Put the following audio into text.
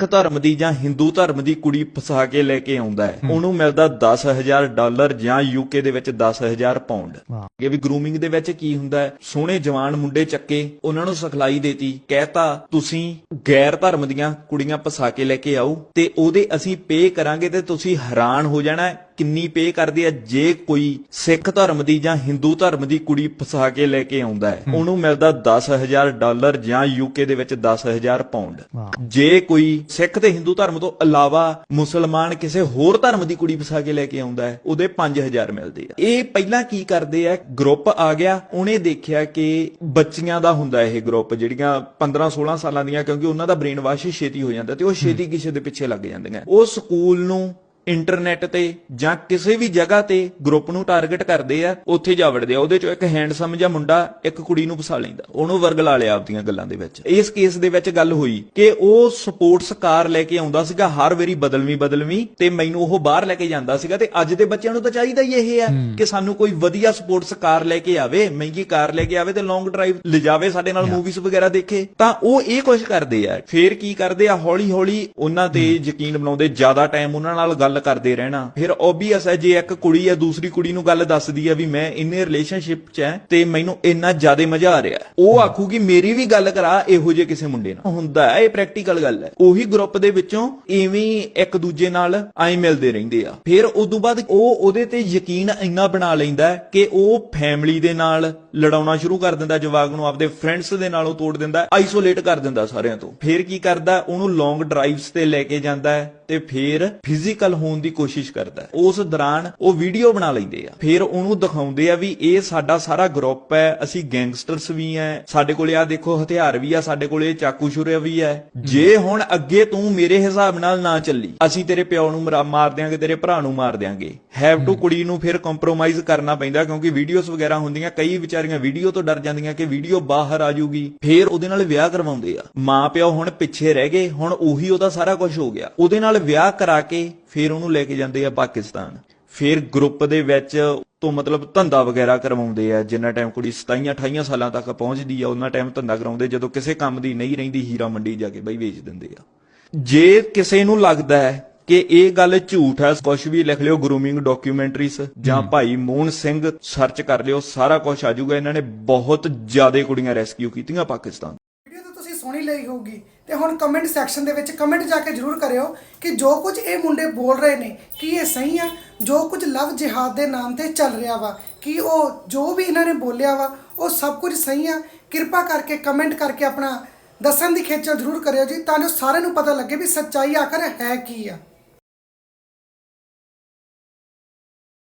ਸਿੱਖ ਧਰਮ ਦੀ ਜਾਂ ਹਿੰਦੂ ਧਰਮ ਦੀ ਕੁੜੀ ਫਸਾ ਕੇ ਲੈ ਕੇ ਆਉਂਦਾ ਹੈ। ਉਹਨੂੰ ਮਿਲਦਾ 10000 ਡਾਲਰ ਜਾਂ ਯੂਕੇ ਦੇ ਵਿੱਚ 10000 ਪਾਉਂਡ। ਇਹ ਵੀ ਗਰੂਮਿੰਗ ਦੇ ਵਿੱਚ ਕੀ ਹੁੰਦਾ ਹੈ? ਸੋਹਣੇ ਜਵਾਨ ਮੁੰਡੇ ਚੱਕੇ ਉਹਨਾਂ ਨੂੰ ਸਿਖਲਾਈ ਦੇਤੀ ਕਹਿਤਾ ਤੁਸੀਂ ਗੈਰ ਧਰਮ ਦੀਆਂ ਕੁੜੀਆਂ ਫਸਾ ਕੇ ਲੈ ਕੇ ਆਓ ਤੇ ਉਹਦੇ ਅਸੀਂ ਪੇ ਕਰਾਂਗੇ ਤੇ ਤੁਸੀਂ ਹੈਰਾਨ ਹੋ ਜਾਣਾ ਕਿੰਨੀ ਪੇ ਕਰਦੇ ਆ ਜੇ ਕੋਈ ਸਿੱਖ ਧਰਮ ਦੀ ਜਾਂ ਹਿੰਦੂ ਧਰਮ ਦੀ ਕੁੜੀ ਫਸਾ ਕੇ ਲੈ ਕੇ ਆਉਂਦਾ ਹੈ। ਉਹਨੂੰ ਮਿਲਦਾ 10000 ਡਾਲਰ ਜਾਂ ਯੂਕੇ ਦੇ ਵਿੱਚ 10000 ਪਾਉਂਡ ਜੇ ਕੋਈ ਸਿੱਖ ਤੇ ਹਿੰਦੂ ਧਰਮ ਤੋਂ ਇਲਾਵਾ ਮੁਸਲਮਾਨ ਕਿਸੇ ਹੋਰ ਧਰਮ ਦੀ ਕੁੜੀ ਫਸਾ ਕੇ ਲੈ ਕੇ ਆਉਂਦਾ ਹੈ ਉਹਦੇ 5000 ਮਿਲਦੇ ਆ। ਇਹ ਪਹਿਲਾਂ ਕੀ ਕਰਦੇ ਆ? ਗਰੁੱਪ ਆ ਗਿਆ ਉਹਨੇ ਦੇਖਿਆ ਕਿ ਬੱਚੀਆਂ ਦਾ ਹੁੰਦਾ ਇਹ ਗਰੁੱਪ ਜਿਹੜੀਆਂ 15 16 ਸਾਲਾਂ ਦੀਆਂ ਕਿਉਂਕਿ ਉਹਨਾਂ ਦਾ ਬ੍ਰੇਨ ਵਾਸ਼ ਛੇਤੀ ਹੋ ਜਾਂਦਾ ਤੇ ਉਹ ਛੇਤੀ ਕਿਸੇ ਦੇ ਪਿੱਛੇ ਲੱਗ ਜਾਂਦੀਆਂ। ਉਹ ਸਕੂਲ ਨੂੰ ਇੰਟਰਨੈਟ ਤੇ ਜਾਂ ਕਿਸੇ ਵੀ ਜਗ੍ਹਾ ਤੇ ਗਰੁੱਪ ਨੂੰ ਟਾਰਗੇਟ ਕਰਦੇ ਆ ਉੱਥੇ ਜਾ ਵੜਦੇ ਆ। ਉਹਦੇ ਚੋਂ ਇੱਕ ਹੈਂਡਸਮ ਜਿਹਾ ਮੁੰਡਾ ਇੱਕ ਕੁੜੀ ਨੂੰ ਫਸਾ ਲੈਂਦਾ। ਉਹਨੂੰ ਵਰਗ ਲਾ ਲਿਆ ਆਪਦੀਆਂ ਗੱਲਾਂ ਦੇ ਵਿੱਚ। ਇਸ ਕੇਸ ਦੇ ਵਿੱਚ ਗੱਲ ਹੋਈ ਕਿ ਉਹ ਸਪੋਰਟਸ ਕਾਰ ਲੈ ਕੇ ਆਉਂਦਾ ਸੀਗਾ ਹਰ ਵਾਰੀ ਬਦਲਵੀਂ ਬਦਲਵੀਂ ਤੇ ਮੈਨੂੰ ਉਹ ਬਾਹਰ ਲੈ ਕੇ ਜਾਂਦਾ ਸੀਗਾ। ਤੇ ਅੱਜ ਦੇ ਬੱਚਿਆਂ ਨੂੰ ਤਾਂ ਚਾਹੀਦਾ ਹੀ ਇਹ ਹੈ। ਕਿ ਸਾਨੂੰ ਕੋਈ ਵਧੀਆ ਸਪੋਰਟਸ ਕਾਰ ਲੈ ਕੇ ਆਵੇ ਮਹਿੰਗੀ ਕਾਰ ਲੈ ਕੇ ਆਵੇ ਤੇ ਲੌਂਗ ਡਰਾਈਵ ਲਿਜਾਵੇ ਸਾਡੇ ਨਾਲ ਮੂਵੀਜ਼ ਵਗੈਰਾ ਦੇਖੇ। ਤਾਂ ਉਹ ਇਹ ਕੁਝ ਕਰਦੇ ਆ। ਫੇਰ ਕੀ ਕਰਦੇ ਆ? ਹੌਲੀ ਹੌਲੀ ਉਹਨਾਂ ਤੇ ਯਕੀਨ ਬਣਾਉਂਦੇ ਜ਼ਿਆਦਾ ਟਾਈਮ ਉਹਨਾਂ ਨਾਲ ਗੱਲ ਕਰਦੇ ਰਹਿਣਾ। ਫਿਰ ਓਬਵੀਅਸ ਹੈ ਜੇ ਇੱਕ ਕੁੜੀ ਆ ਦੂਸਰੀ ਕੁੜੀ ਨੂੰ ਗੱਲ ਦੱਸਦੀ ਆ ਵੀ ਮੈਂ ਇੰਨੇ ਰਿਲੇਸ਼ਨਸ਼ਿਪ 'ਚ ਐ ਤੇ ਮੈਨੂੰ ਇੰਨਾ ਜ਼ਿਆਦਾ ਮਜ਼ਾ ਆ ਰਿਹਾ ਉਹ ਆਖੂਗੀ ਮੇਰੀ ਵੀ ਗੱਲ ਕਰਾ ਇਹੋ ਜਿਹੇ ਕਿਸੇ ਮੁੰਡੇ ਨਾਲ। ਹੁੰਦਾ ਹੈ ਇਹ ਪ੍ਰੈਕਟੀਕਲ ਗੱਲ ਹੈ। ਉਹੀ ਗਰੁੱਪ ਦੇ ਵਿੱਚੋਂ ਐਵੇਂ ਹੀ ਇੱਕ ਦੂਜੇ ਨਾਲ ਐਂ ਮਿਲਦੇ ਰਹਿੰਦੇ ਆ। ਫਿਰ ਉਦੋਂ ਬਾਅਦ ਉਹ ਉਹਦੇ ਤੇ ਯਕੀਨ ਇੰਨਾ ਬਣਾ ਲੈਂਦਾ ਕਿ ਉਹ ਫੈਮਿਲੀ ਦੇ ਨਾਲ ਲੜਾਉਣਾ ਸ਼ੁਰੂ ਕਰ ਦਿੰਦਾ ਜਵਾਗ ਨੂੰ ਆਪਦੇ ਫਰੈਂਡਸ ਦੇ ਨਾਲੋਂ ਤੋੜ ਦਿੰਦਾ ਆਈਸੋਲੇਟ ਕਰ ਦਿੰਦਾ ਸਾਰਿਆਂ ਤੋਂ। ਫਿਰ ਕੀ ਕਰਦਾ ਉਹਨੂੰ ਲੌਂਗ ਡਰਾਈਵਸ ਤੇ ਲੈ ਕੇ ਜਾਂਦਾ ਹੈ ਤੇ ਫਿਰ ਫਿਜ਼ੀਕਲ ਹੋਣ ਦੀ ਕੋਸ਼ਿਸ਼ ਕਰਦਾ ਉਸ ਦੌਰਾਨ ਉਹ ਵੀਡੀਓ ਬਣਾ ਲੈਂਦੇ ਆ। ਫਿਰ ਉਹਨੂੰ ਦਿਖਾਉਂਦੇ ਆ ਵੀ ਇਹ ਸਾਡਾ ਸਾਰਾ ਗਰੁੱਪ ਹੈ ਅਸੀਂ ਗੈਂਗਸਟਰਸ ਵੀ ਆ ਸਾਡੇ ਕੋਲੇ ਆ ਦੇਖੋ ਹਥਿਆਰ ਵੀ ਆ ਸਾਡੇ ਕੋਲੇ ਚਾਕੂ ਛੁਰੇ ਵੀ ਹੈ ਜੇ ਹੁਣ ਅੱਗੇ ਤੂੰ ਮੇਰੇ ਹਿਸਾਬ ਨਾਲ ਨਾ ਚੱਲੀ ਅਸੀਂ ਤੇਰੇ ਪਿਓ ਨੂੰ ਮਰਾ- ਦਿਆਂਗੇ ਤੇਰੇ ਭਰਾ ਨੂੰ ਮਾਰ ਦਿਆਂਗੇ। ਹੈਵ ਟੂ ਕੁੜੀ ਨੂੰ ਫਿਰ ਕੰਪਰੋਮਾਈਜ਼ ਕਰਨਾ ਪੈਂਦਾ ਕਿਉਂਕਿ ਵੀਡੀਓਜ਼ ਵਗੈਰਾ ਹੁੰਦੀਆਂ ਕਈ ਵਿਚਾਰੀਆਂ ਵੀਡੀਓ ਤੋਂ ਡਰ ਜਾਂਦੀਆਂ ਕਿ ਵੀਡੀਓ ਬਾਹਰ ਆ ਜਾਊਗੀ। ਫਿਰ ਉਹਦੇ ਨਾਲ ਵਿਆਹ ਕਰਵਾਉਂਦੇ ਆ। ਮਾਂ ਪਿਓ ਹੁਣ ਪਿੱਛੇ ਰਹਿ ਗਏ, ਹੁਣ ਉਹੀ ਉਹਦਾ ਸਾਰਾ ਕੁਝ ਹੋ ਗਿਆ। ਉਹਦੇ ਨਾਲ ਵਿਆਹ ਕਰਾ ਕੇ ਫਿਰ ਉਹਨੂੰ ਲੈ ਕੇ ਜਾਂਦੇ ਆ ਪਾਕਿਸਤਾਨ। ਫਿਰ ਗਰੁੱਪ ਦੇ ਵਿੱਚ ਤੋਂ ਮਤਲਬ ਧੰਦਾ ਵਗੈਰਾ ਕਰਵਾਉਂਦੇ ਆ, ਜਿੰਨਾ ਟਾਈਮ ਕੁੜੀ 27 28 ਸਾਲਾਂ ਤੱਕ ਪਹੁੰਚਦੀ ਆ ਉਹਨਾਂ ਟਾਈਮ ਧੰਦਾ ਕਰਾਉਂਦੇ, ਜਦੋਂ ਕਿਸੇ ਕੰਮ ਦੀ ਨਹੀਂ ਰਹਿੰਦੀ, ਹੀਰਾ ਮੰਡੀ ਜਾ ਕੇ ਬਈ ਵੇਚ ਦਿੰਦੇ ਆ। ਜੇ ਕਿਸੇ ਨੂੰ ਲੱਗਦਾ ਹੈ ਕਿ ਇਹ ਗੱਲ ਝੂਠ ਹੈ ਕੁਝ ਵੀ ਲਿਖ ਲਿਓ ਗਰੂਮਿੰਗ ਡਾਕੂਮੈਂਟਰੀਜ਼ ਜਾਂ ਭਾਈ ਮੋਹਨ ਸਿੰਘ ਸਰਚ ਕਰ ਲਿਓ ਸਾਰਾ ਕੁਝ ਆ ਜਾਊਗਾ। ਇਹਨਾਂ ਨੇ ਬਹੁਤ ਜ਼ਿਆਦਾ ਕੁੜੀਆਂ ਰੈਸਕਿਊ ਕੀਤੀਆਂ ਪਾਕਿਸਤਾਨ ਵੀਡੀਓ ਤਾਂ ਤੁਸੀਂ ਸੋਹਣੀ ਲਈ ਹੋਊਗੀ। ਤੇ ਹੁਣ ਕਮੈਂਟ ਸੈਕਸ਼ਨ ਦੇ ਵਿੱਚ ਕਮੈਂਟ ਜਾ ਕੇ ਜਰੂਰ ਕਰਿਓ ਕਿ ਜੋ ਕੁਝ ਇਹ ਮੁੰਡੇ ਬੋਲ ਰਹੇ ਨੇ ਕੀ ਇਹ ਸਹੀ ਆ? ਜੋ ਕੁਝ ਲਵ ਜਿਹਾਦ ਦੇ ਨਾਮ ਤੇ ਚੱਲ ਰਿਹਾ ਵਾ ਕੀ ਉਹ ਜੋ ਵੀ ਇਹਨਾਂ ਨੇ ਬੋਲਿਆ ਵਾ ਉਹ ਸਭ ਕੁਝ ਸਹੀ ਆ? ਕਿਰਪਾ ਕਰਕੇ ਕਮੈਂਟ ਕਰਕੇ ਆਪਣਾ ਦੱਸਣ ਦੀ ਖੇਚਲ ਜਰੂਰ ਕਰਿਓ ਜੀ ਤਾਂ ਜੋ ਸਾਰਿਆਂ ਨੂੰ ਪਤਾ ਲੱਗੇ ਵੀ ਸੱਚਾਈ ਆਖਰ ਹੈ ਕੀ ਆ।